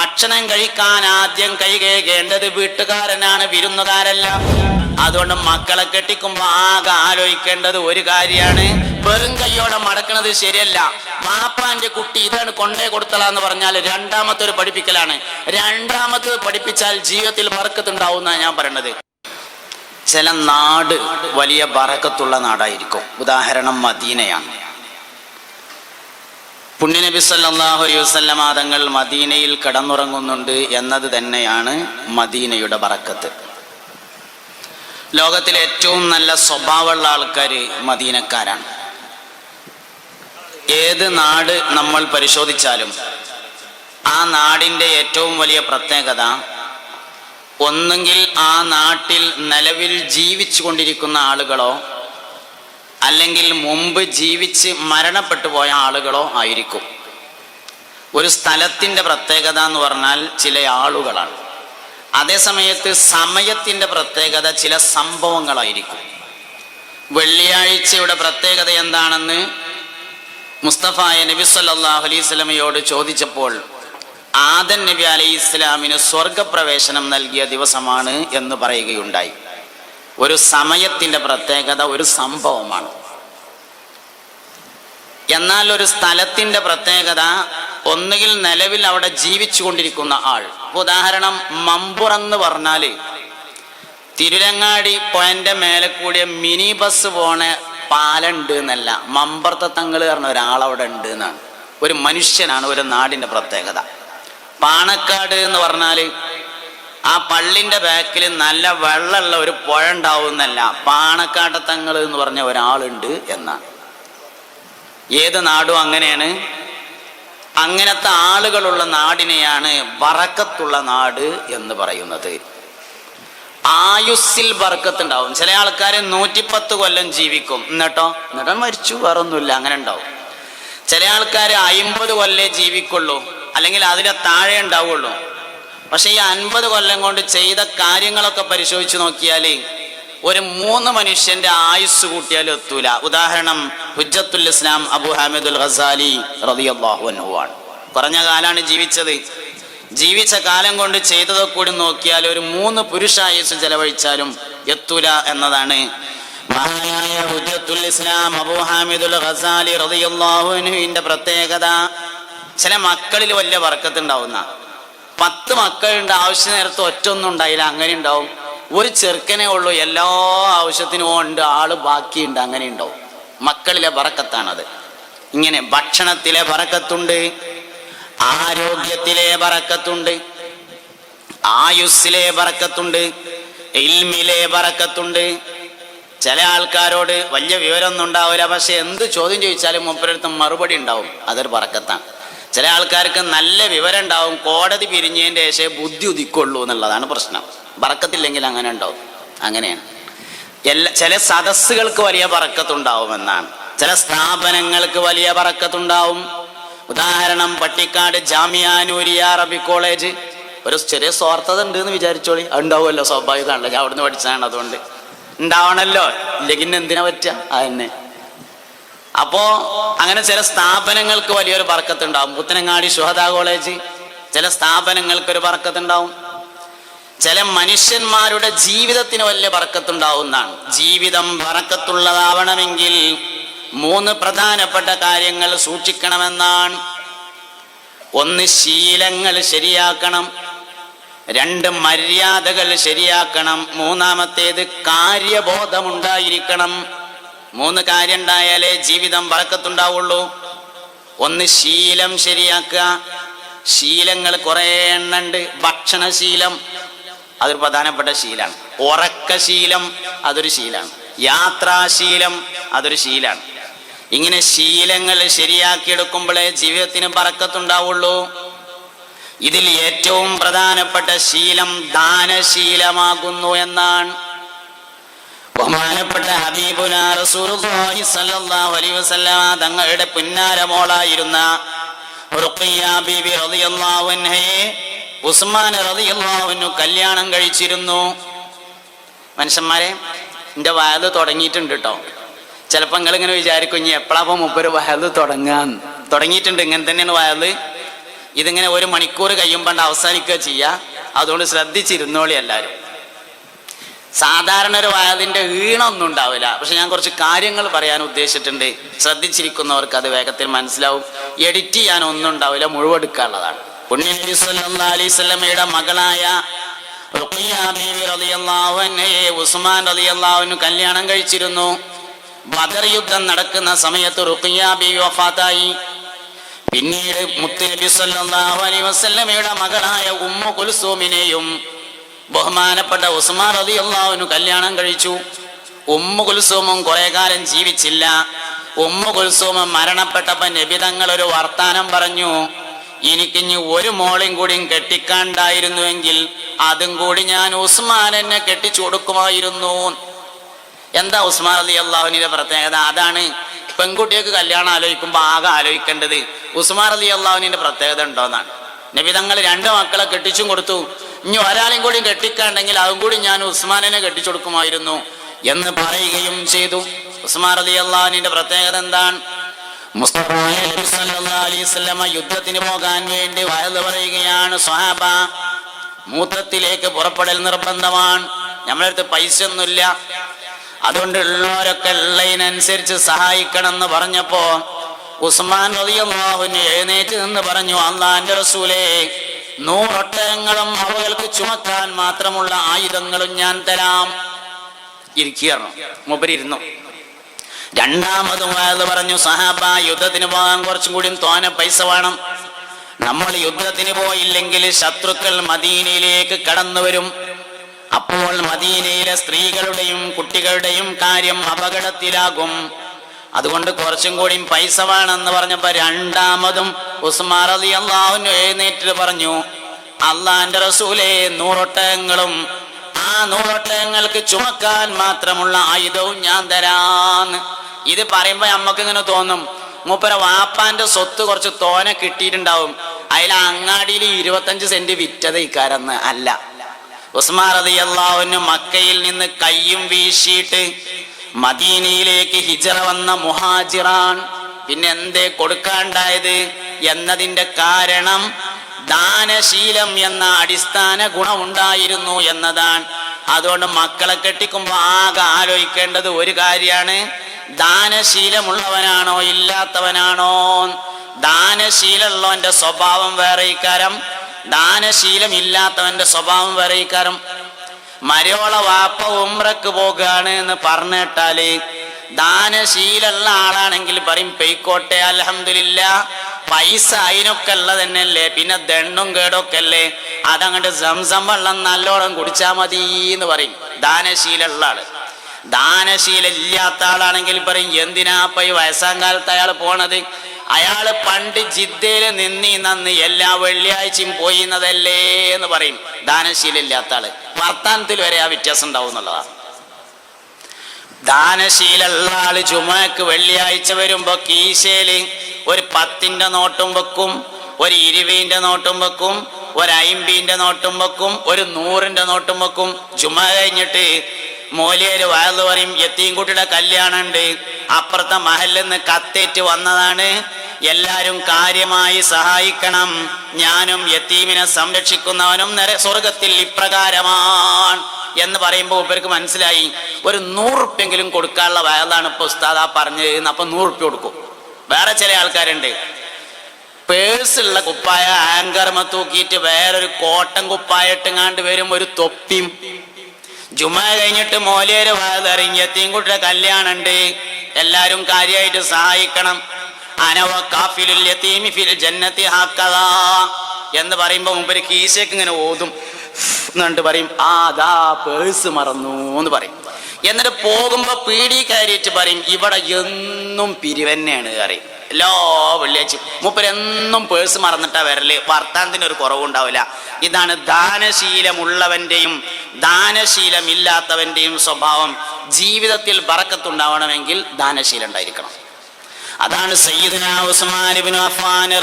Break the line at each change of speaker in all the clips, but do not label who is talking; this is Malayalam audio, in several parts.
ഭക്ഷണം കഴിക്കാൻ ആദ്യം കൈ കഴുകേണ്ടത് വീട്ടുകാരനാണ് വിരുന്നുകാരല്ല. അതുകൊണ്ട് മക്കളെ കെട്ടിക്കുമ്പോ ആകെ ആലോചിക്കേണ്ടത് ഒരു കാര്യമാണ്. വെറും കൈയോടെ മടക്കണത് ശരിയല്ല. മാപ്പാന്റെ കുട്ടി ഇതാണ് കൊണ്ടേ കൊടുത്തലാന്ന് പറഞ്ഞാൽ രണ്ടാമത്തെ ഒരു പഠിപ്പിക്കലാണ്. രണ്ടാമത്തത് പഠിപ്പിച്ചാൽ ജീവിതത്തിൽ ബർക്കത്തുണ്ടാവും എന്നാണ് ഞാൻ പറയണത്. ചില നാട് വലിയ ബറക്കത്തുള്ള നാടായിരിക്കും. ഉദാഹരണം മദീനയാണ്. പുണ്യനബി സല്ലാഹു അലൈഹി വസല്ലമ തങ്ങൾ മദീനയിൽ കിടന്നുറങ്ങുന്നുണ്ട് എന്നത് തന്നെയാണ് മദീനയുടെ ബറക്കത്ത്. ലോകത്തിലെ ഏറ്റവും നല്ല സ്വഭാവമുള്ള ആൾക്കാർ മദീനക്കാരാണ്. ഏത് നാട് നമ്മൾ പരിശോധിച്ചാലും ആ നാടിന്റെ ഏറ്റവും വലിയ പ്രത്യേകത ഒന്നുകിൽ ആ നാട്ടിൽ നിലവിൽ ജീവിച്ചു കൊണ്ടിരിക്കുന്ന ആളുകളോ അല്ലെങ്കിൽ മുമ്പ് ജീവിച്ച് മരണപ്പെട്ടു പോയ ആളുകളോ ആയിരിക്കും. ഒരു സ്ഥലത്തിന്റെ പ്രത്യേകത എന്ന് പറഞ്ഞാൽ ചില ആളുകളാണ്. അതേസമയത്ത് സമയത്തിന്റെ പ്രത്യേകത ചില സംഭവങ്ങളായിരിക്കും. വെള്ളിയാഴ്ചയുടെ പ്രത്യേകത എന്താണെന്ന് മുസ്തഫായ നബി സല്ലാഹു അലൈഹി സ്വലമയോട് ചോദിച്ചപ്പോൾ ആദൻ നബി അലൈഹി ഇസ്ലാമിന് സ്വർഗപ്രവേശനം നൽകിയ ദിവസമാണ് എന്ന് പറയുകയുണ്ടായി. ഒരു സമയത്തിന്റെ പ്രത്യേകത ഒരു സംഭവമാണ്. എന്നാൽ ഒരു സ്ഥലത്തിന്റെ പ്രത്യേകത ഒന്നുകിൽ നിലവിൽ അവിടെ ജീവിച്ചു കൊണ്ടിരിക്കുന്ന ആൾ. ഉദാഹരണം ഉദാഹരണം മമ്പുറന്ന് പറഞ്ഞാൽ തിരുരങ്ങാടി പോയിന്റ് മേലെ കൂടിയ മിനി ബസ് പോണ പാലുണ്ട് എന്നല്ല. മമ്പർത്ത തങ്ങൾ പറഞ്ഞ ഒരാളവിടെ ഉണ്ട് എന്നാണ്. ഒരു മനുഷ്യനാണ് ഒരു നാടിന്റെ പ്രത്യേകത. പാണക്കാട് എന്ന് പറഞ്ഞാൽ ആ പള്ളിന്റെ ബാക്കിൽ നല്ല വെള്ളമുള്ള ഒരു പുഴ ഉണ്ടാവുന്നല്ല. പാണക്കാട്ടത്തങ്ങൾ എന്ന് പറഞ്ഞ ഒരാളുണ്ട് എന്നാണ്. ഏത് നാടും അങ്ങനെയാണ്. അങ്ങനത്തെ ആളുകളുള്ള നാടിനെയാണ് വറക്കത്തുള്ള നാട് എന്ന് പറയുന്നത്. ആയുസ്സിൽ ബർക്കത്ത് ഉണ്ടാവും ചില ആൾക്കാർ നൂറ്റിപ്പത്ത് കൊല്ലം ജീവിക്കും. എന്നിട്ടോ എന്നിട്ടോ മരിച്ചു വേറൊന്നുമില്ല അങ്ങനെ ഉണ്ടാവും. ചില ആൾക്കാർ അയിമ്പത് കൊല്ലേ ജീവിക്കുള്ളൂ. അല്ലെങ്കിൽ അതിലെ താഴെ ഉണ്ടാവുള്ളൂ. പക്ഷെ ഈ അൻപത് കൊല്ലം കൊണ്ട് ചെയ്ത കാര്യങ്ങളൊക്കെ പരിശോധിച്ച് നോക്കിയാൽ ഒരു മൂന്ന് മനുഷ്യന്റെ ആയുസ് കൂട്ടിയാലും എത്തൂല. ഉദാഹരണം ഹുജ്ജത്തുൽ ഇസ്ലാം അബു ഹാമിദുൽ അൻഹു ആണ് കുറഞ്ഞ കാലാണ് ജീവിച്ചത്. ജീവിച്ച കാലം കൊണ്ട് ചെയ്തതൊക്കെ കൂടി നോക്കിയാൽ ഒരു മൂന്ന് പുരുഷായുസ് ചെലവഴിച്ചാലും എത്തൂല എന്നതാണ്. മഹാനായ ഹുജ്ജത്തുൽ ഇസ്ലാം അബു ഹാമിദുൽ ഖസാലി റളിയല്ലാഹു അൻഹുവിന്റെ പ്രത്യേകത ചില മക്കളിൽ വലിയ വർക്കത്തുണ്ടാവുന്ന പത്ത് മക്കളുണ്ട് ആവശ്യ നേരത്ത് ഒറ്റ ഒന്നും ഉണ്ടായില്ല അങ്ങനെ ഉണ്ടാവും. ഒരു ചെറുക്കനെ ഉള്ളൂ എല്ലാ ആവശ്യത്തിനും ഉണ്ട് ആൾ ബാക്കിയുണ്ട് അങ്ങനെ ഉണ്ടാവും. മക്കളിലെ പറക്കത്താണത് ഇങ്ങനെ ഭക്ഷണത്തിലെ പറക്കത്തുണ്ട് ആരോഗ്യത്തിലെ പറക്കത്തുണ്ട് ആയുസ്സിലെ പറക്കത്തുണ്ട് ഇൽമിലെ പറക്കത്തുണ്ട് ചില ആൾക്കാരോട് വലിയ വിവരമൊന്നും ഉണ്ടാവില്ല പക്ഷെ എന്ത് ചോദ്യം ചോദിച്ചാലും മുപ്പരടുത്ത് മറുപടി ഉണ്ടാവും അതൊരു ബറക്കത്താണ് ചില ആൾക്കാർക്ക് നല്ല വിവരം ഉണ്ടാവും കോടതി പിരിഞ്ഞതിന്റെ ശേഷം ബുദ്ധി ഉദിക്കുള്ളൂ എന്നുള്ളതാണ് പ്രശ്നം. ബറക്കത്തില്ലെങ്കിൽ അങ്ങനെ ഉണ്ടാവും. അങ്ങനെയാണ്. എല്ലാ ചില സദസ്സുകൾക്ക് വലിയ പറക്കത്തുണ്ടാവുമെന്നാണ്. ചില സ്ഥാപനങ്ങൾക്ക് വലിയ പറക്കത്തുണ്ടാവും. ഉദാഹരണം പട്ടിക്കാട് ജാമിയാനൂരിയ അറബി കോളേജ്. ഒരു ചെറിയ സ്വാർത്ഥത ഉണ്ട് എന്ന് വിചാരിച്ചോളി. ഉണ്ടാവുമല്ലോ സ്വാഭാവികമാണല്ലോ. ഞാൻ അവിടുന്ന് പഠിച്ചതാണ് അതുകൊണ്ട്. ഉണ്ടാവണല്ലോ. ഇല്ലെങ്കിൽ എന്തിനാ പറ്റുക? അതന്നെ. അപ്പോ അങ്ങനെ ചില സ്ഥാപനങ്ങൾക്ക് വലിയൊരു പറക്കത്തുണ്ടാവും പുത്തനങ്ങാടി ശുഹദ കോളേജ് ചില സ്ഥാപനങ്ങൾക്ക് ഒരു പറക്കത്തുണ്ടാവും ചില മനുഷ്യന്മാരുടെ ജീവിതത്തിന് വലിയ പറക്കത്തുണ്ടാവുന്നതാണ് ജീവിതം പറക്കത്തുള്ളതാവണമെങ്കിൽ മൂന്ന് പ്രധാനപ്പെട്ട കാര്യങ്ങൾ സൂക്ഷിക്കണമെന്നാണ്. ഒന്ന് ശീലങ്ങൾ ശരിയാക്കണം. രണ്ട് മര്യാദകൾ ശരിയാക്കണം. മൂന്നാമത്തേത് കാര്യബോധമുണ്ടായിരിക്കണം. മൂന്ന് കാര്യം ഉണ്ടായാലേ ജീവിതം വഴക്കത്തുണ്ടാവുള്ളൂ. ഒന്ന് ശീലം ശരിയാക്കുക. ശീലങ്ങൾ കുറേ എണ്ണുണ്ട്. ഭക്ഷണശീലം അതൊരു പ്രധാനപ്പെട്ട ശീലാണ്. ഉറക്കശീലം അതൊരു ശീലാണ്. യാത്രാശീലം അതൊരു ശീലാണ്. ഇങ്ങനെ ശീലങ്ങൾ ശരിയാക്കിയെടുക്കുമ്പോഴേ ജീവിതത്തിന് പറക്കത്തുണ്ടാവുള്ളൂ ഇതിൽ ഏറ്റവും പ്രധാനപ്പെട്ട ശീലം ദാനശീലമാകുന്നു എന്നാണ്. ബഹുമാനപ്പെട്ട ഹബീബുന റസൂലുള്ളാഹി സ്വല്ലല്ലാഹു അലൈഹി വസല്ലമ തങ്ങളുടെ പുന്നാരമോളായിരുന്ന റുഖിയ ബീബി റളിയല്ലാഹു അൻഹയെ ഉസ്മാൻ റളിയല്ലാഹു അൻഹു കല്യാണം കഴിച്ചിരുന്നു. മനുഷ്യന്മാരെ എന്റെ വയത് തുടങ്ങിയിട്ടുണ്ട് കേട്ടോ ചിലപ്പോൾ നിങ്ങൾ ഇങ്ങനെ വിചാരിക്കും ഇനി എപ്പോഴാപ്പോൾ മുപ്പൊരു വയത് തുടങ്ങാൻ തുടങ്ങിയിട്ടുണ്ട് ഇങ്ങനെ തന്നെയാണ് വയത് ഇതിങ്ങനെ ഒരു മണിക്കൂർ കഴിയുമ്പോൾ അവസാനിക്കുക ചെയ്യുക അതുകൊണ്ട് ശ്രദ്ധിച്ചിരുന്നോളി എല്ലാവരും സാധാരണ ഒരു വായതിന്റെ ഈണമൊന്നും ഉണ്ടാവില്ല. പക്ഷെ ഞാൻ കുറച്ച് കാര്യങ്ങൾ പറയാൻ ഉദ്ദേശിച്ചിട്ടുണ്ട്. ശ്രദ്ധിച്ചിരിക്കുന്നവർക്ക് അത് വേഗത്തിൽ മനസ്സിലാവും. എഡിറ്റ് ചെയ്യാൻ ഒന്നും ഉണ്ടാവില്ല മുഴുവെടുക്കാനുള്ളതാണ്. വസല്ലമയുടെ മകളായ ഉസ്മാൻ റളിയല്ലാഹു കല്യാണം കഴിച്ചിരുന്നു. ബദർ യുദ്ധം നടക്കുന്ന സമയത്ത് റുഖിയ ബീവി വഫാത്തായി. പിന്നീട് മുത്തുനബി സല്ലല്ലാഹു അലൈഹി വസല്ലമയുടെ മകളായ ഉമ്മു കുൽസൂമിനെയും ബഹുമാനപ്പെട്ട ഉസ്മാൻ റതി അള്ളാഹുവിന് കല്യാണം കഴിച്ചു. ഉമ്മു കുൽസൂമും കുറെ കാലം ജീവിച്ചില്ല. ഉമ്മു കുൽസൂമും മരണപ്പെട്ടപ്പോ നബിതങ്ങൾ ഒരു വർത്താനം പറഞ്ഞു. എനിക്കിഞ്ഞ് ഒരു മോളും കൂടിയും കെട്ടിക്കാണ്ടായിരുന്നുവെങ്കിൽ അതും കൂടി ഞാൻ ഉസ്മാൻ എന്നെ കെട്ടിച്ചു കൊടുക്കുമായിരുന്നു. എന്താ ഉസ്മാൻ അലി അള്ളാഹുവിന്റെ പ്രത്യേകത? അതാണ് പെൺകുട്ടികൾക്ക് കല്യാണം ആലോചിക്കുമ്പോൾ ആകെ ആലോചിക്കേണ്ടത്. ഉസ്മാൻ അലി അള്ളാഹുവിന്റെ പ്രത്യേകത ഉണ്ടോന്നാണ്. നബിതങ്ങൾ രണ്ട് മക്കളെ കെട്ടിച്ചും കൊടുത്തു. ഇനി ഒരാളെയും കൂടി കെട്ടിക്കാണ്ടെങ്കിൽ അതും കൂടി ഞാൻ ഉസ്മാനെ കെട്ടിച്ചു കൊടുക്കുമായിരുന്നു എന്ന് പറയുകയും ചെയ്തു. ഉസ്മാൻ അലി അള്ളഹാനിന്റെ പ്രത്യേകത എന്താണ്? യുദ്ധത്തിന് പോകാൻ വേണ്ടി വയത് പറയുകയാണ് സ്വഹാബ. മൂത്രത്തിലേക്ക് പുറപ്പെടൽ നിർബന്ധമാണ്. നമ്മളടുത്ത് പൈസ ഒന്നുമില്ല അതുകൊണ്ട് ഉള്ളവരൊക്കെ ഉള്ളതിനനുസരിച്ച് സഹായിക്കണം എന്ന് പറഞ്ഞപ്പോ ഉസ്മാൻ റളിയല്ലാഹുവിന് എഴുന്നേറ്റ് നിന്ന് പറഞ്ഞു അള്ളാന്റെ റസൂലേ നൂറൊട്ടയങ്ങളും അവകൾക്ക് ചുമക്കാൻ മാത്രമുള്ള ആയുധങ്ങളും ഞാൻ തരാം. ഇരിക്കുകയാണ് മുപ്പരിയിരുന്നു രണ്ടാമതും അയാൾ പറഞ്ഞു സഹാബ യുദ്ധത്തിന് പോകാൻ കുറച്ചും കൂടി തോനെ പൈസ വേണം. നമ്മൾ യുദ്ധത്തിന് പോയില്ലെങ്കിൽ ശത്രുക്കൾ മദീനയിലേക്ക് കടന്നു വരും. അപ്പോൾ മദീനയിലെ സ്ത്രീകളുടെയും കുട്ടികളുടെയും കാര്യം അപകടത്തിലാകും. അതുകൊണ്ട് കുറച്ചും കൂടി പൈസ വേണമെന്ന് പറഞ്ഞപ്പോ രണ്ടാമതും ഉസ്മാർ അലി അള്ളാഹുന് എഴുന്നേറ്റ് പറഞ്ഞു അള്ളാന്റെ റസൂലെ നൂറൊട്ടകങ്ങളും ആ നൂറൊട്ടകങ്ങൾക്ക് ചുമക്കാൻ മാത്രമുള്ള ആയുധവും ഞാൻ തരാന്ന്. ഇത് പറയുമ്പോ നമ്മക്ക് ഇങ്ങനെ തോന്നും മൂപ്പര വാപ്പാന്റെ സ്വത്ത് കുറച്ച് തോന കിട്ടിയിട്ടുണ്ടാവും അതിൽ അങ്ങാടിയിൽ ഇരുപത്തഞ്ച് സെന്റ് വിറ്റത് ഇക്കാരെന്ന് അല്ല. ഉസ്മാൻ റതി അള്ളാഹുവിന് മക്കയിൽ നിന്ന് കയ്യും വീശിയിട്ട് മദീനയിലേക്ക് ഹിജറ വന്ന മുഹാജിറാൻ പിന്നെ എന്തേ കൊടുക്കാണ്ടായത് എന്നതിന്റെ കാരണം ദാനശീലം എന്ന അടിസ്ഥാന ഗുണമുണ്ടായിരുന്നു എന്നതാണ്. അതുകൊണ്ട് മക്കളെ കെട്ടിക്കുമ്പോ ആകെ ആലോചിക്കേണ്ടത് ഒരു കാര്യമാണ് ദാനശീലമുള്ളവനാണോ ഇല്ലാത്തവനാണോ? ദാനശീലമുള്ളവന്റെ സ്വഭാവം വേറെ ഇക്കാരം ദാനശീലം ഇല്ലാത്തവന്റെ സ്വഭാവം വേറെ ഇക്കാരം മരോള വാപ്പ ഉമ്രക്ക് പോകുകയാണ് എന്ന് പറഞ്ഞിട്ടാൽ ദാനശീലുള്ള ആളാണെങ്കിൽ പറയും പെയ്ക്കോട്ടെ അലഹമില്ല പൈസ അതിനൊക്കെ ഉള്ള തന്നെയല്ലേ പിന്നെ ദണ്ണും കേടൊക്കെ അല്ലേ അതങ്ങോട്ട് സംസം വെള്ളം നല്ലോണം കുടിച്ചാ മതി എന്ന് പറയും. ദാനശീലുള്ള ആൾ. ദാനശീലില്ലാത്ത ആളാണെങ്കിൽ പറയും എന്തിനാ ഈ വയസ്സാം കാലത്ത് അയാൾ പോണത്? അയാൾ പണ്ട് ജിദ്ദയിൽ നിന്നീ നന്ന് എല്ലാ വെള്ളിയാഴ്ചയും പോയിന്നതല്ലേ എന്ന് പറയും. ദാനശീലില്ലാത്ത ആൾ. വർത്താനത്തിൽ വരെ ആ വ്യത്യാസം ഉണ്ടാവും എന്നുള്ളതാണ് ദാനശീലുള്ള ആൾ ചുമക്ക് വെള്ളിയാഴ്ച വരുമ്പോ കീശയിൽ ഒരു പത്തിന്റെ നോട്ടും വെക്കും ഒരു ഇരുപതിന്റെ നോട്ടും വെക്കും ഒരു അയിമ്പീന്റെ നോട്ടും വെക്കും ഒരു നൂറിന്റെ നോട്ടും വെക്കും. ചുമ കഴിഞ്ഞിട്ട് മൂലയൊരു വയൽ പറയും എത്തിയൻകുട്ടിയുടെ കല്യാണം ഉണ്ട് അപ്പുറത്തെ മഹലിൽ നിന്ന് കത്തേറ്റ് വന്നതാണ്. എല്ലാരും കാര്യമായി സഹായിക്കണം. ഞാനും യത്തീമിനെ സംരക്ഷിക്കുന്നവനും നര സ്വർഗത്തിൽ ഇപ്രകാരമാണ്. എന്ന് പറയുമ്പോൾ ഇവർക്ക് മനസ്സിലായി ഒരു നൂറുപ്യെങ്കിലും കൊടുക്കാനുള്ള വയലാണ് ഇപ്പൊ ഉസ്താദ് ആ പറഞ്ഞത് അപ്പൊ നൂറുപ്യ കൊടുക്കും. വേറെ ചില ആൾക്കാരുണ്ട്. പേഴ്സുള്ള കുപ്പായ ആങ്കർമ തൂക്കിയിട്ട് വേറൊരു കോട്ടൻ കുപ്പായ ഇട്ടുങ്ങാണ്ട് വരും ഒരു തൊപ്പിയും. ജുമ കഴിഞ്ഞിട്ട് മോലേര് വാതറിഞ്ഞെത്തിയും കുട്ടിയുടെ കല്യാണം ഉണ്ട് എല്ലാരും കാര്യമായിട്ട് സഹായിക്കണം. അനവ കാഫിലുൽ യതീമി ഫിൽ ജന്നത്തി ഹാക്കതാ എന്ന് പറയുമ്പോ മുമ്പ് കീശക്ക് ഇങ്ങനെ ഓതും. എന്നിട്ട് പറയും ആദാ പേഴ്സ് മറന്നു എന്ന് പറയും. എന്നിട്ട് പോകുമ്പോ പീടി കയറിയിട്ട് പറയും ഇവിടെ എന്നും പിരിവന്നെയാണ് പറയും. എല്ലാ വെള്ളിയാഴ്ചയും മൂപ്പരെന്നും പേഴ്സ് മറന്നിട്ടാ വരൽ. വർത്താനത്തിന് ഒരു കുറവുണ്ടാവില്ല. ഇതാണ് ദാനശീലമുള്ളവന്റെയും ദാനശീലമില്ലാത്തവന്റെയും സ്വഭാവം. ജീവിതത്തിൽ ബറക്കത്തുണ്ടാവണമെങ്കിൽ ദാനശീലം ഉണ്ടായിരിക്കണം. അതാണ് സയ്യിദ്ന അഫ്ഫാൻ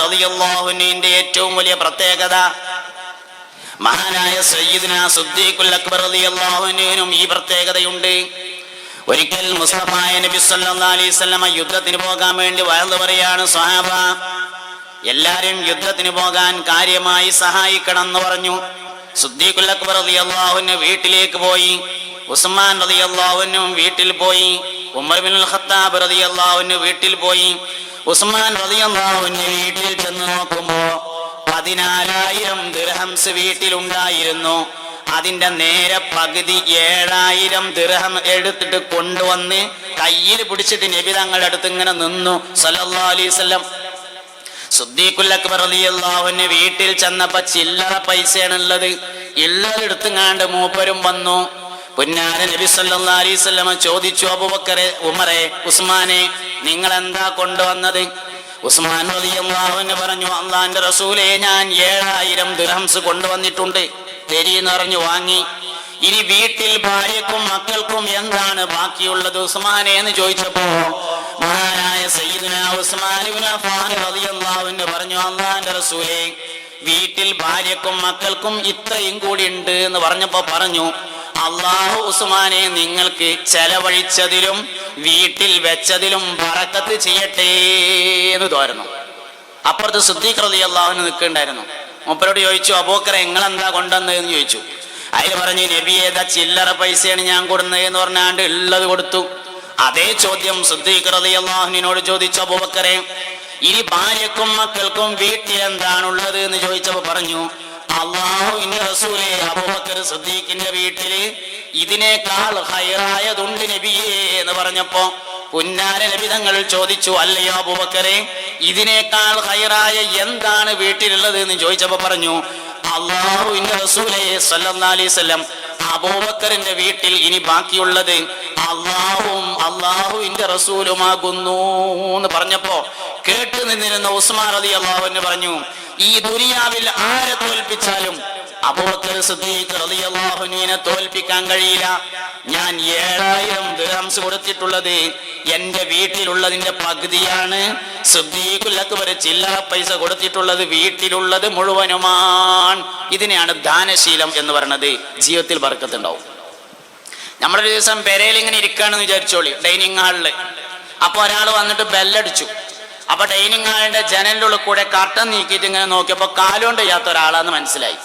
ഏറ്റവും വലിയ പ്രത്യേകത. മഹാനായ സയ്യിദ്ന സുദ്ദീഖുൽ അക്ബർ റളിയല്ലാഹു അൻഹുവിനും ഈ പ്രത്യേകതയുണ്ട്. ഒരിക്കൽ മുസ്തഫായ നബി സല്ലല്ലാഹു അലൈഹി വസല്ലമ യുദ്ധത്തിന് പോകാൻ വേണ്ടി വയലു പറയാണ് സ്വഹാബ. എല്ലാരും യുദ്ധത്തിന് പോകാൻ കാര്യമായി സഹായിക്കണം എന്ന് പറഞ്ഞു. സുദ്ദീഖുൽ അക്ബർ റളിയല്ലാഹുവിന് വീട്ടിലേക്ക് പോയി. ഉസ്മാൻ റളിയല്ലാഹുവിനും വീട്ടിൽ പോയി. ഉമർ ബിൻ ഖത്താബ് റളിയല്ലാഹുവിന് വീട്ടിൽ പോയി. ഉസ്മാൻ റളിയല്ലാഹുവിന് വീട്ടിൽ ചെന്ന് നോക്കുമ്പോൾ പതിനാലായിരം ദിർഹംസ് വീട്ടിലുണ്ടായിരുന്നു. അതിന്റെ നേരെ പകുതി ഏഴായിരം ദിർഹം എടുത്തിട്ട് കൊണ്ടുവന്ന് കയ്യിൽ പിടിച്ചിട്ട് നബി തങ്ങളുടെ അടുത്ത് ഇങ്ങനെ നിന്നു. സല്ലല്ലാഹു അലൈഹി വസല്ലം. സുദ്ദീഖുൽ അക്ബർ വീട്ടിൽ ചെന്നപ്പോ ചില്ലറ പൈസയാണുള്ളത്. എടുത്തുങ്ങാണ്ട് മൂപ്പരും വന്നു. പുന്നാര നബി സല്ലാ അലൈഹി വസല്ലമ ചോദിച്ചു അബുബക്കറെ ഉമറെ ഉസ്മാനെ നിങ്ങൾ എന്താ കൊണ്ടുവന്നത്? ഉസ്മാൻ പറഞ്ഞു അള്ളാന്റെ റസൂലെ ഞാൻ ഏഴായിരം ദിർഹംസ് കൊണ്ടുവന്നിട്ടുണ്ട്. തെരിയെന്ന് പറഞ്ഞു വാങ്ങി. ഇനി വീട്ടിൽ ഭാര്യക്കും മക്കൾക്കും എന്താണ് ബാക്കിയുള്ളത് ഉസ്മാനെ എന്ന് ചോദിച്ചപ്പോ മഹാനായ സയ്യിദുന ഉസ്മാൻ പറഞ്ഞു അള്ളാന്റെ റസൂലേ വീട്ടിൽ ഭാര്യക്കും മക്കൾക്കും ഇത്രയും കൂടി ഉണ്ട് എന്ന് പറഞ്ഞപ്പോ പറഞ്ഞു അള്ളാഹു ഉസ്മാനെ നിങ്ങൾക്ക് ചെലവഴിച്ചതിലും വീട്ടിൽ വെച്ചതിലും പറക്കത്ത് ചെയ്യട്ടെ എന്ന് തോരുന്നു. അപ്പുറത്ത് സുദ്ദീഖ് റളിയല്ലാഹുവിന് നിൽക്കുന്നുണ്ടായിരുന്നു മൂപ്പരോട് ചോദിച്ചു അബോക്കറെ നിങ്ങളെന്താ കൊണ്ടുവന്നതെന്ന് ചോദിച്ചു. അതിൽ പറഞ്ഞു നബി ഏതാ ചില്ലറ പൈസയാണ് ഞാൻ കൊടുക്കുന്നത് എന്ന് പറഞ്ഞാണ്ട് ഉള്ളത് കൊടുത്തു. അതേ ചോദ്യം സുദ്ദീഖ് ചോദിച്ചു അബൂബക്കറെ ഇനി ഭാര്യക്കും മക്കൾക്കും വീട്ടിൽ എന്താണുള്ളത് എന്ന് ചോദിച്ചപ്പോ പറഞ്ഞു അള്ളാഹുവിന്റെ വീട്ടിൽ ഇതിനേക്കാൾ ഹൈറായതുണ്ട് നബിയേ എന്ന് പറഞ്ഞപ്പോ പുന്നാര നബിതങ്ങൾ ചോദിച്ചു അല്ലയോ അബൂബക്കറെ ഇതിനേക്കാൾ ഹൈറായ എന്താണ് വീട്ടിലുള്ളത് എന്ന് ചോദിച്ചപ്പോ പറഞ്ഞു അള്ളാഹുവിന്റെ റസൂലെ സല്ലല്ലാഹു അലൈഹി വസല്ലം അബൂബക്കറിന്റെ വീട്ടിൽ ഇനി ബാക്കിയുള്ളത് അള്ളാഹും അള്ളാഹുവിന്റെ റസൂലുമാകുന്നു എന്ന് പറഞ്ഞപ്പോ കേട്ടു നിന്നിരുന്ന ഉസ്മാൻ അലി അള്ളാഹുവിന് പറഞ്ഞു ഈ ദുനിയാവിൽ ആരെ തോൽപ്പിച്ചാലും അബൂബക്കർ സിദ്ദീഖ് തോൽപ്പിക്കാൻ കഴിയില്ല. ഞാൻ ഏഴായിരം ദിർഹംസ് കൊടുത്തിട്ടുള്ളത് എന്റെ വീട്ടിലുള്ളതിന്റെ പകുതിയാണ് വരെ ചില്ലറ പൈസ കൊടുത്തിട്ടുള്ളത് വീട്ടിലുള്ളത് മുഴുവനുമാണ്. ഇതിനെയാണ് ദാനശീലം എന്ന് പറയുന്നത്. ജീവിതത്തിൽ ബർക്കത്തുണ്ടാവും നമ്മളൊരു ദിവസം പെരയിൽ ഇങ്ങനെ ഇരിക്കുകയാണെന്ന് വിചാരിച്ചോളി ഡൈനിങ് ഹാളിൽ അപ്പോൾ ഒരാൾ വന്നിട്ട് ബെല്ലടിച്ചു. അപ്പൊ ഡൈനിങ് ഹാളിന്റെ ജനലിന്റെ ഉള്ളിൽ കൂടെ കട്ടൻ നീക്കിയിട്ട് ഇങ്ങനെ നോക്കിയപ്പോ കാലുകൊണ്ട് ചെയ്യാത്ത ഒരാളാന്ന് മനസ്സിലായി.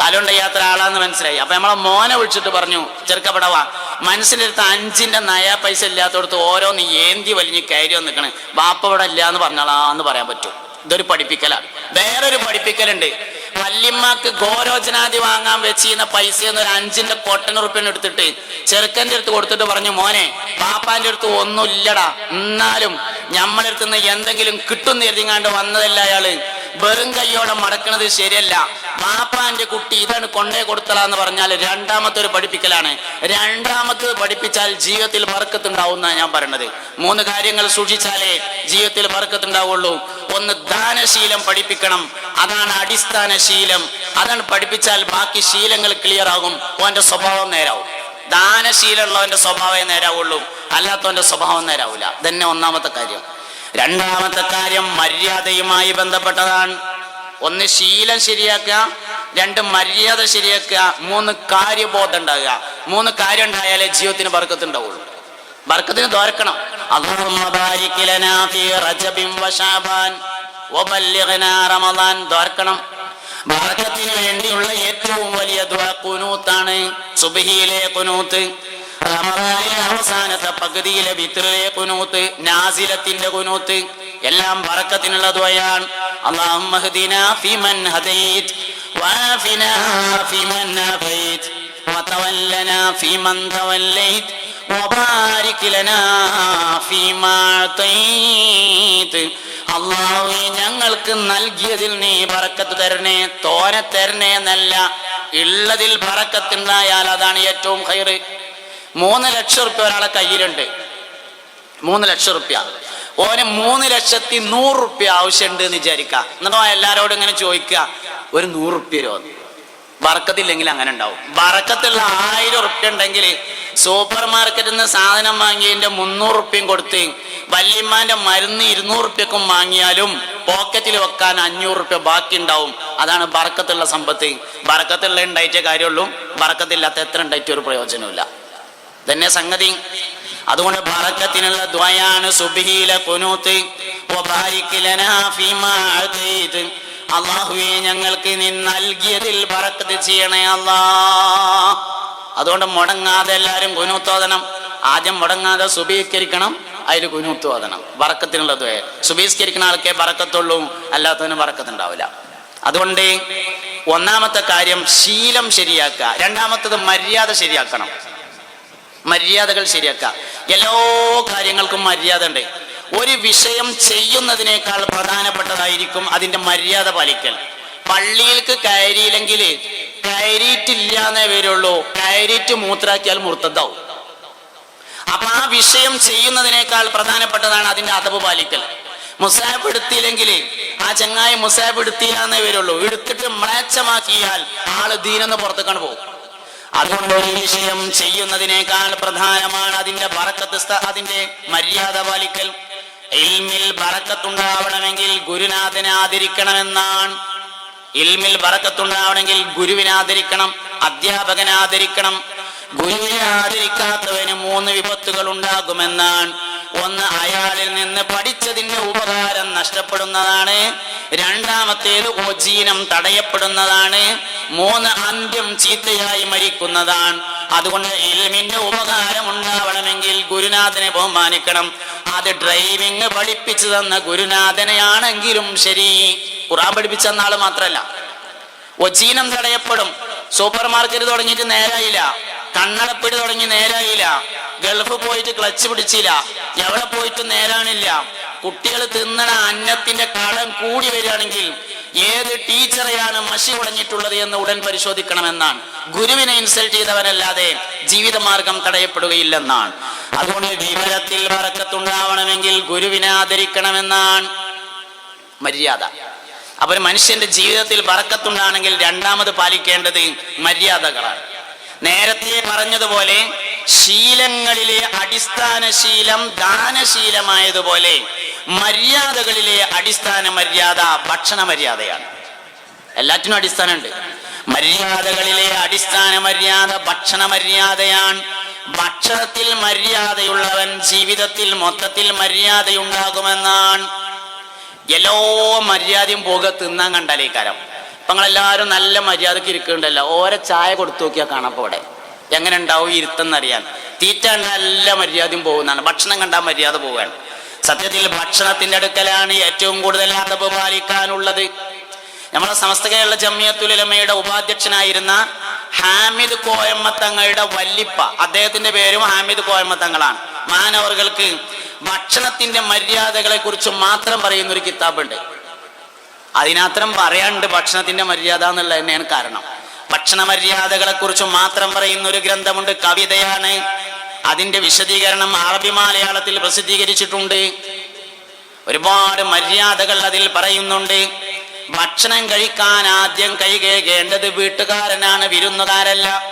കാലുകൊണ്ട് ചെയ്യാത്ത ഒരാളാന്ന് മനസ്സിലായി. അപ്പൊ നമ്മളെ മോനെ വിളിച്ചിട്ട് പറഞ്ഞു ചെറുക്കപ്പെടവാ മനസ്സിലെടുത്ത് അഞ്ചിന്റെ നയാ പൈസ ഇല്ലാത്തടത്ത് ഓരോന്ന് ഏന്തി വലിഞ്ഞ് കയറി നിൽക്കണേ ബാപ്പ ഇവിടെ ഇല്ല എന്ന് പറഞ്ഞാളാന്ന് പറയാൻ പറ്റും. ഇതൊരു പഠിപ്പിക്കലാണ്. വേറൊരു പഠിപ്പിക്കലുണ്ട്. വല്യമ്മക്ക് ഗോരോചനാദി വാങ്ങാൻ വെച്ചിരുന്ന പൈസ ഒരു അഞ്ചിന്റെ കൊട്ടൻ ഉറുപ്പിന് എടുത്തിട്ട് ചെറുക്കന്റെ അടുത്ത് കൊടുത്തിട്ട് പറഞ്ഞു മോനെ പാപ്പാന്റെ അടുത്ത് ഒന്നുമില്ലടാ. എന്നാലും ഞമ്മളടുത്ത് നിന്ന് എന്തെങ്കിലും കിട്ടും എഴുതിങ്ങാണ്ട് വന്നതല്ല അയാൾ. വെറും കൈയോടെ മടക്കണത് ശരിയല്ല. പാപ്പാന്റെ കുട്ടി ഇതാണ് കൊണ്ടേ കൊടുത്തലാന്ന് പറഞ്ഞാൽ രണ്ടാമത്തെ ഒരു പഠിപ്പിക്കലാണ്. രണ്ടാമത്തത് പഠിപ്പിച്ചാൽ ജീവിതത്തിൽ വർക്കത്തുണ്ടാവും എന്നാണ് ഞാൻ പറയണത്. മൂന്ന് കാര്യങ്ങൾ സൂക്ഷിച്ചാലേ ജീവിതത്തിൽ ബർക്കത്തുണ്ടാവുള്ളൂ ഒന്ന് ദാനശീലം പഠിപ്പിക്കണം. അതാണ് അടിസ്ഥാന ശീലം. അതാണ് പഠിപ്പിച്ചാൽ ബാക്കി ശീലങ്ങൾ ക്ലിയർ ആകും. ഓന്റെ സ്വഭാവം നേരാവും. ദാനശീലമുള്ളവന്റെ സ്വഭാവമേ നേരാവുള്ളൂ. അല്ലാത്തവന്റെ സ്വഭാവം നേരാവില്ല. തന്നെ ഒന്നാമത്തെ കാര്യം. രണ്ടാമത്തെ കാര്യം മര്യാദയുമായി ബന്ധപ്പെട്ടതാണ്. ഒന്ന് ശീലം ശരിയാക്കുക രണ്ട് മര്യാദ ശരിയാക്കുക മൂന്ന് കാര്യബോധം ഉണ്ടാകുക. മൂന്ന് കാര്യം ഉണ്ടായാലേ ജീവിതത്തിന് ബർക്കത്തുണ്ടാവുള്ളൂ ബർക്കത്തിന് തോരക്കണം. തോർക്കണം ബർക്കത്തിന് വേണ്ടിയുള്ള ഏറ്റവും വലിയ കുനൂത്താണ് സുബഹിയിലെ കുനൂത്ത്. അവസാനത്തെ പകുതിയിലെ വിത്രയിലെ കുനൂത്ത് നാസിലത്തിന്റെ കുനൂത്ത്. എല്ലാം വറക്കത്തിനുള്ള ദ്വയാണ് അള്ളാഹു അള്ളാഹുവെ ഞങ്ങൾക്ക് നൽകിയതിൽ നീ പറക്കത്ത് തരണേ തോന തരണേ എന്നല്ല. ഉള്ളതിൽ പറക്കത്തുണ്ടായാൽ അതാണ് ഏറ്റവും ഹൈറ് മൂന്ന് ലക്ഷം റുപ്യ ഒരാളെ കയ്യിലുണ്ട്. മൂന്ന് ലക്ഷം റുപ്യ. ഓന് മൂന്ന് ലക്ഷത്തി നൂറ് റുപ്യ ആവശ്യമുണ്ട് എന്ന് വിചാരിക്കുക എന്നിട്ടോ എല്ലാരോടും ഇങ്ങനെ ചോദിക്കുക ഒരു നൂറ് റുപ്യ രൂപ ബറക്കത്തില്ലെങ്കിൽ അങ്ങനെ ഉണ്ടാവും. ബറക്കത്തുള്ള ആയിരം ഉറുപ്പ്യ ഉണ്ടെങ്കിൽ സൂപ്പർ മാർക്കറ്റിൽ നിന്ന് സാധനം വാങ്ങിയതിന്റെ മുന്നൂറ് ഉറുപ്പ്യം കൊടുത്ത് വല്യമ്മാന്റെ മരുന്ന് ഇരുന്നൂറ് ഉറുപ്പ്യക്കും വാങ്ങിയാലും പോക്കറ്റിൽ വെക്കാൻ അഞ്ഞൂറ് ഉറുപ്പ്യ ബാക്കി ഉണ്ടാവും അതാണ് ബറക്കത്തുള്ള സമ്പത്ത്. ബറക്കത്തുള്ള ഉണ്ടായിട്ടേ കാര്യമുള്ളൂ. ബറക്കത്തില്ലാത്ത എത്ര ഉണ്ടായിട്ട് ഒരു പ്രയോജനമില്ല തന്നെ സംഗതി. അതുകൊണ്ട് ബറക്കത്തിനുള്ള ദ്വയാണ് സുബിഹിയിലെ കുനൂത്ത്. അള്ളാഹുവെ ഞങ്ങൾക്ക് നീ നൽകിയതിൽ പറക്കത്ത് ചെയ്യണേ അള്ളാ. അതുകൊണ്ട് മുടങ്ങാതെ എല്ലാവരും കുനൂത്തോതനം ആദ്യം മുടങ്ങാതെ സുബീകരിക്കണം അതിൽ കുനൂത്തോതണം വറക്കത്തിനുള്ളത് സുബീസ്കരിക്കുന്ന ആൾക്കേ പറക്കത്തുള്ളൂ അല്ലാത്തതിന് വറക്കത്തുണ്ടാവില്ല അതുകൊണ്ട് ഒന്നാമത്തെ കാര്യം ശീലം ശരിയാക്കുക. രണ്ടാമത്തത് മര്യാദ ശരിയാക്കണം. മര്യാദകൾ ശരിയാക്കുക. എല്ലാ കാര്യങ്ങൾക്കും മര്യാദ ഉണ്ട്. ഒരു വിഷയം ചെയ്യുന്നതിനേക്കാൾ പ്രധാനപ്പെട്ടതായിരിക്കും അതിന്റെ മര്യാദ പാലിക്കൽ. പള്ളിയിലേക്ക് കയറിയില്ലെങ്കിൽ കയറിയിട്ടില്ല എന്നേ വരുള്ളൂ. കയറിയിട്ട് മൂത്രാക്കിയാൽ മുർത്തതാവും അപ്പൊ ആ വിഷയം ചെയ്യുന്നതിനേക്കാൾ പ്രധാനപ്പെട്ടതാണ് അതിന്റെ അതവ് പാലിക്കൽ. മുസാബ് എടുത്തില്ലെങ്കിൽ ആ ചങ്ങായി മുസാബ് എടുത്തില്ല വരുള്ളൂ. എടുത്തിട്ട് മ്ലേച്ഛമാക്കിയാൽ ആൾ ദീനെന്ന് പുറത്തേക്കാണ് പോകും. അതുകൊണ്ട് ഒരു വിഷയം ചെയ്യുന്നതിനേക്കാൾ പ്രധാനമാണ് അതിന്റെ പറക്കത്ത് അതിന്റെ മര്യാദ പാലിക്കൽ. ഇൽമിൽ ബറക്കത്തുണ്ടാവണമെങ്കിൽ ഗുരുനാഥനെ ആദരിക്കണമെന്നാണ്. ഇൽമിൽ ബറക്കത്തുണ്ടാവണമെങ്കിൽ ഗുരുവിനെ ആദരിക്കണം അധ്യാപകനെ ആദരിക്കണം. ഗുരുവിനെ ആദരിക്കാത്തവന് മൂന്ന് വിപത്തുകൾ ഉണ്ടാകുമെന്നാണ് ഒന്ന് അയാളിൽ നിന്ന് പഠിച്ചതിന്റെ ഉപകാരം നഷ്ടപ്പെടുന്നതാണ്. രണ്ടാമത്തേത് ഓജീനം തടയപ്പെടുന്നതാണ്. മൂന്ന് അന്ത്യം ചീത്തയായി മരിക്കുന്നതാണ്. അതുകൊണ്ട് ഇൽമിന്റെ ഉപകാരം ഉണ്ടാവണമെങ്കിൽ ഗുരുനാഥനെ ബഹുമാനിക്കണം. അത് ഡ്രൈവിംഗ് പഠിപ്പിച്ചു തന്ന ഗുരുനാഥനെയാണെങ്കിലും ശരി. ഖുറാൻ പഠിപ്പിച്ച ആൾ മാത്രല്ല. ഒച്ചീനം തടയപ്പെടും. സൂപ്പർ മാർക്കറ്റ് തുടങ്ങിയിട്ട് നേരായില്ല. കണ്ണടപ്പിടി തുടങ്ങി നേരായില്ല. ഗൾഫ് പോയിട്ട് ക്ലച്ച് പിടിച്ചില്ല. എവിടെ പോയിട്ട് നേരാണില്ല. കുട്ടികൾ തിന്നണ അന്നത്തിന്റെ കടം കൂടി വരികയാണെങ്കിൽ ഏത് ടീച്ചറെയാണ് മഷി ഉടഞ്ഞിട്ടുള്ളത് എന്ന് ഉടൻ പരിശോധിക്കണമെന്നാണ്. ഗുരുവിനെ ഇൻസൾട്ട് ചെയ്തവനല്ലാതെ ജീവിതമാർഗം തടയപ്പെടുകയില്ലെന്നാണ്. അതുകൊണ്ട് ജീവിതത്തിൽ വറക്കത്തുണ്ടാവണമെങ്കിൽ ഗുരുവിനെ ആദരിക്കണമെന്നാണ് മര്യാദ. അപ്പൊ ഒരു മനുഷ്യന്റെ ജീവിതത്തിൽ പറക്കത്തുണ്ടാണെങ്കിൽ രണ്ടാമത് പാലിക്കേണ്ടത് മര്യാദകളാണ്. നേരത്തെ പറഞ്ഞതുപോലെ ശീലങ്ങളിലെ അടിസ്ഥാന ശീലം ദാനശീലമായതുപോലെ മര്യാദകളിലെ അടിസ്ഥാന മര്യാദ ഭക്ഷണ മര്യാദയാണ് എല്ലാറ്റിനും അടിസ്ഥാനമുണ്ട്. മര്യാദകളിലെ അടിസ്ഥാന മര്യാദ ഭക്ഷണ മര്യാദയാണ് ഭക്ഷണത്തിൽ മര്യാദയുള്ളവൻ ജീവിതത്തിൽ മൊത്തത്തിൽ മര്യാദയുണ്ടാകുമെന്നാണ്. എല്ലോ മര്യാദയും പോക തിന്നാൻ കണ്ടാലേക്കാരം നിങ്ങളെല്ലാവരും നല്ല മര്യാദയ്ക്ക് ഇരിക്കുന്നുണ്ടല്ലോ. ഓരോ ചായ കൊടുത്തു നോക്കിയാൽ കാണാം അപ്പൊ ഇവിടെ എങ്ങനെ ഉണ്ടാവും ഇരുത്തെന്നറിയാൻ തീറ്റ നല്ല മര്യാദയും പോകുന്നതാണ്. ഭക്ഷണം കണ്ടാൽ മര്യാദ പോവുകയാണ്. സത്യത്തിൽ ഭക്ഷണത്തിന്റെ അടുക്കലാണ് ഏറ്റവും കൂടുതൽ അതപ് പാലിക്കാനുള്ളത്. നമ്മുടെ സമസ്ത കേരള ജമിയത്തുലമയുടെ ഉപാധ്യക്ഷനായിരുന്ന ഹാമിദ് കോയമ്മത്തങ്ങളുടെ വല്ലിപ്പ. അദ്ദേഹത്തിന്റെ പേരും ഹാമിദ് കോയമ്മത്തങ്ങളാണ് മാനവർകൾക്ക് ഭക്ഷണത്തിന്റെ മര്യാദകളെ കുറിച്ച് മാത്രം പറയുന്ന ഒരു കിതാബുണ്ട്. അതിനത്രം പറയാണ്ട് ഭക്ഷണത്തിന്റെ മര്യാദ എന്നുള്ളത് തന്നെയാണ് കാരണം. ഭക്ഷണ മര്യാദകളെ കുറിച്ച് മാത്രം പറയുന്ന ഒരു ഗ്രന്ഥമുണ്ട് കവിതയാണ്. അതിന്റെ വിശദീകരണം അറബി മലയാളത്തിൽ പ്രസിദ്ധീകരിച്ചിട്ടുണ്ട്. ഒരുപാട് മര്യാദകൾ അതിൽ പറയുന്നുണ്ട്. ഭക്ഷണം കഴിക്കാൻ ആദ്യം കൈകേകേണ്ടത് വീട്ടുകാരനാണ് വിരുന്നുകാരല്ല.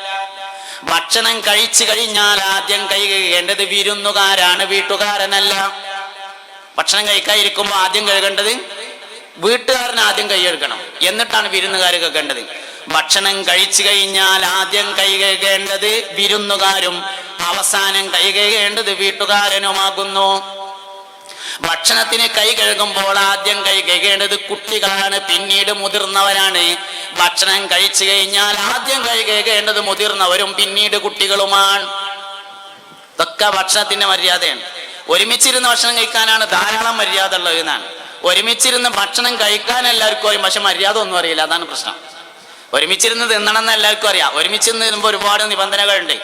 ഭക്ഷണം കഴിച്ചു കഴിഞ്ഞാൽ ആദ്യം കൈകേകേണ്ടത് വിരുന്നുകാരാണ് വീട്ടുകാരനല്ല. ഭക്ഷണം കഴിക്കാതിരിക്കുമ്പോൾ ആദ്യം കഴുകേണ്ടത് വീട്ടുകാരൻ ആദ്യം കൈ കഴുകണം. എന്നിട്ടാണ് വിരുന്നുകാർ കഴുകേണ്ടത്. ഭക്ഷണം കഴിച്ചു കഴിഞ്ഞാൽ ആദ്യം കൈ കഴുകേണ്ടത് വിരുന്നുകാരും അവസാനം കൈ കഴുകേണ്ടത് വീട്ടുകാരനുമാകുന്നു. ഭക്ഷണത്തിന് കൈ കഴുകുമ്പോൾ ആദ്യം കൈ കഴുകേണ്ടത് കുട്ടികളാണ് പിന്നീട് മുതിർന്നവരാണ്. ഭക്ഷണം കഴിച്ചു കഴിഞ്ഞാൽ ആദ്യം കൈ കഴുകേണ്ടത് മുതിർന്നവരും പിന്നീട് കുട്ടികളുമാണ്. ഇതൊക്കെ ഭക്ഷണത്തിന്റെ മര്യാദയാണ്. ഒരുമിച്ചിരുന്ന് ഭക്ഷണം കഴിക്കാനാണ് ധാരാളം മര്യാദ ഉള്ളത് എന്നാണ്. ഒരുമിച്ചിരുന്ന് ഭക്ഷണം കഴിക്കാൻ എല്ലാവർക്കും പക്ഷെ മര്യാദ ഒന്നും അറിയില്ല. അതാണ് പ്രശ്നം. ഒരുമിച്ചിരുന്ന് തിന്നണം എന്ന് എല്ലാവർക്കും അറിയാം. ഒരുമിച്ചിരുന്ന് തിന്നുമ്പോൾ ഒരുപാട് നിബന്ധനകളുണ്ട്.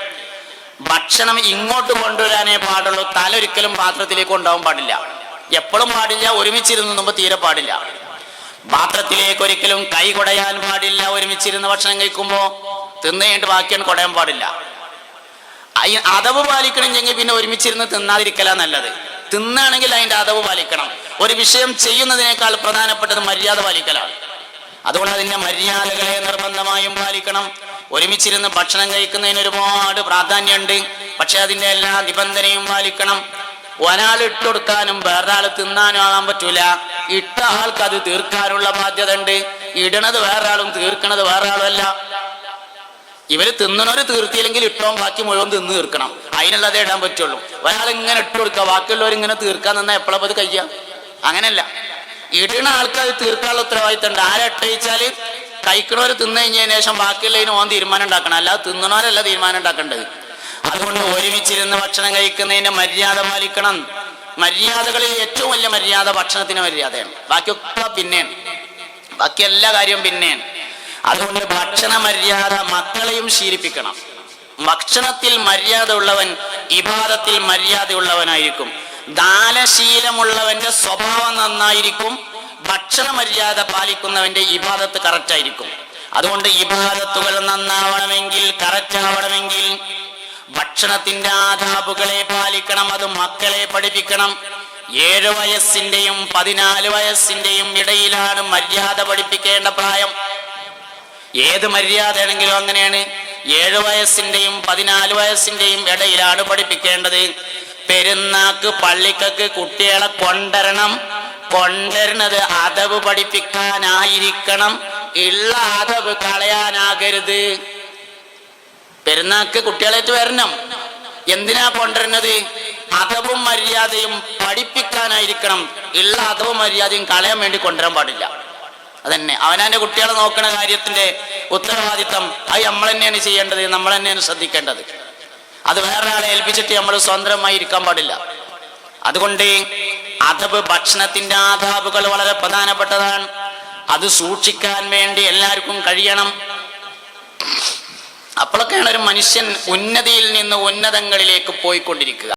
ഭക്ഷണം ഇങ്ങോട്ട് കൊണ്ടുവരാനേ പാടുള്ളൂ. തല ഒരിക്കലും പാത്രത്തിലേക്ക് കൊണ്ടുപോകാൻ പാടില്ല. എപ്പോഴും പാടില്ല ഒരുമിച്ചിരുന്ന് തിന്നുമ്പോൾ തീരെ പാടില്ല. പാത്രത്തിലേക്ക് ഒരിക്കലും കൈ കുടയാൻ പാടില്ല. ഒരുമിച്ചിരുന്ന് ഭക്ഷണം കഴിക്കുമ്പോൾ തിന്നുകഴിഞ്ഞിട്ട് ബാക്കിയാണ് കുടയാൻ പാടില്ല. അതവ് പാലിക്കണമെങ്കിൽ പിന്നെ ഒരുമിച്ചിരുന്ന് തിന്നാതിരിക്കലാ നല്ലത്. തിന്നാണെങ്കിൽ അതിന്റെ അതവ് പാലിക്കണം. ഒരു വിഷയം ചെയ്യുന്നതിനേക്കാൾ പ്രധാനപ്പെട്ടത് മര്യാദ പാലിക്കലാണ്. അതുകൊണ്ട് അതിന്റെ മര്യാദകളെ നിർബന്ധമായും പാലിക്കണം. ഒരുമിച്ചിരുന്ന് ഭക്ഷണം കഴിക്കുന്നതിന് ഒരുപാട് പ്രാധാന്യമുണ്ട്. പക്ഷെ അതിന്റെ എല്ലാ നിബന്ധനയും പാലിക്കണം. ഒരാൾ ഇട്ടുകൊടുക്കാനും വേറൊരാൾ തിന്നാനും ആകാൻ പറ്റൂല. ഇട്ട ആൾക്ക് അത് തീർക്കാനുള്ള ബാധ്യത ഉണ്ട് ഇടണത് വേറൊരാളും തീർക്കണത് വേറൊരാളും അല്ല. ഇവർ തിന്നണവര് തീർത്തിയില്ലെങ്കിൽ ഇട്ടോം ബാക്കി മുഴുവൻ തിന്ന് തീർക്കണം. അതിനുള്ളതേ ഇടാൻ പറ്റുള്ളൂ. ഒരാൾ ഇങ്ങനെ ഇട്ട് കൊടുക്കുക ബാക്കിയുള്ളവർ ഇങ്ങനെ തീർക്കാൻ നിന്നാ എപ്പോഴാ അത് കഴിയാം അങ്ങനല്ല. ഇടുന്ന ആൾക്കാർ തീർക്കാനുള്ള ഉത്തരവാദിത്തം ഉണ്ട് ആരെ ഇട്ടയിച്ചാൽ കഴിക്കണവർ തിന്നു കഴിഞ്ഞതിന് ശേഷം ബാക്കിയുള്ളതിന് ഓൻ തീരുമാനം ഉണ്ടാക്കണം. അല്ലാതെ തിന്നണവരല്ല തീരുമാനം ഉണ്ടാക്കേണ്ടത്. അതുകൊണ്ട് ഒരുമിച്ചിരുന്ന് ഭക്ഷണം കഴിക്കുന്നതിന്റെ മര്യാദ പാലിക്കണം. മര്യാദകളിൽ ഏറ്റവും വലിയ മര്യാദ ഭക്ഷണത്തിന് മര്യാദയാണ്. ബാക്കിയൊക്കെ പിന്നെയാണ്. ബാക്കി എല്ലാ കാര്യവും പിന്നെയാണ്. അതുകൊണ്ട് ഭക്ഷണ മര്യാദ മക്കളെയും ശീലിപ്പിക്കണം. ഭക്ഷണത്തിൽ മര്യാദ ഉള്ളവൻ ഇബാദത്തിൽ മര്യാദയുള്ളവനായിരിക്കും. ദാനശീലമുള്ളവന്റെ സ്വഭാവം നന്നായിരിക്കും ഭക്ഷണ മര്യാദ പാലിക്കുന്നവന്റെ ഇബാദത്ത് കറക്റ്റ് ആയിരിക്കും. അതുകൊണ്ട് ഇബാദത്തുകൾ നന്നാവണമെങ്കിൽ കറക്റ്റ് ആവണമെങ്കിൽ ഭക്ഷണത്തിന്റെ ആദാബുകളെ പാലിക്കണം അത് മക്കളെ പഠിപ്പിക്കണം. ഏഴു വയസ്സിന്റെയും പതിനാല് വയസ്സിന്റെയും ഇടയിലാണ് മര്യാദ പഠിപ്പിക്കേണ്ട പ്രായം. ഏത് മര്യാദയാണെങ്കിലും അങ്ങനെയാണ്. ഏഴു വയസ്സിന്റെയും പതിനാല് വയസ്സിന്റെയും ഇടയിലാണ് പഠിപ്പിക്കേണ്ടത്. പെരുന്നാക്ക് പള്ളിക്കക്ക് കുട്ടികളെ കൊണ്ടുവരണം. കൊണ്ടുവരുന്നത് അതവ് പഠിപ്പിക്കാനായിരിക്കണം. ഉള്ള അതവ് കളയാനാകരുത്. പെരുന്നാക്ക് കുട്ടികളായിട്ട് വരണം. എന്തിനാ കൊണ്ടുവരുന്നത്? അതവും മര്യാദയും പഠിപ്പിക്കാനായിരിക്കണം. ഉള്ള അതവും മര്യാദയും കളയാൻ വേണ്ടി കൊണ്ടുവരാൻ പാടില്ല. അതന്നെ. അവനാന്റെ കുട്ടികളെ നോക്കണ കാര്യത്തിന്റെ ഉത്തരവാദിത്തം അത് നമ്മൾ തന്നെയാണ് ചെയ്യേണ്ടത്. നമ്മൾ തന്നെയാണ് ശ്രദ്ധിക്കേണ്ടത്. അത് വേറൊരാളെ ഏൽപ്പിച്ചിട്ട് നമ്മൾ സ്വതന്ത്രമായി ഇരിക്കാൻ പാടില്ല. അതുകൊണ്ട് അഥവ് ഭക്ഷണത്തിന്റെ ആദാബുകൾ വളരെ പ്രധാനപ്പെട്ടതാണ്. അത് സൂക്ഷിക്കാൻ വേണ്ടി എല്ലാവർക്കും കഴിയണം. അപ്പോഴൊക്കെയാണ് ഒരു മനുഷ്യൻ ഉന്നതിയിൽ നിന്ന് ഉന്നതങ്ങളിലേക്ക് പോയിക്കൊണ്ടിരിക്കുക.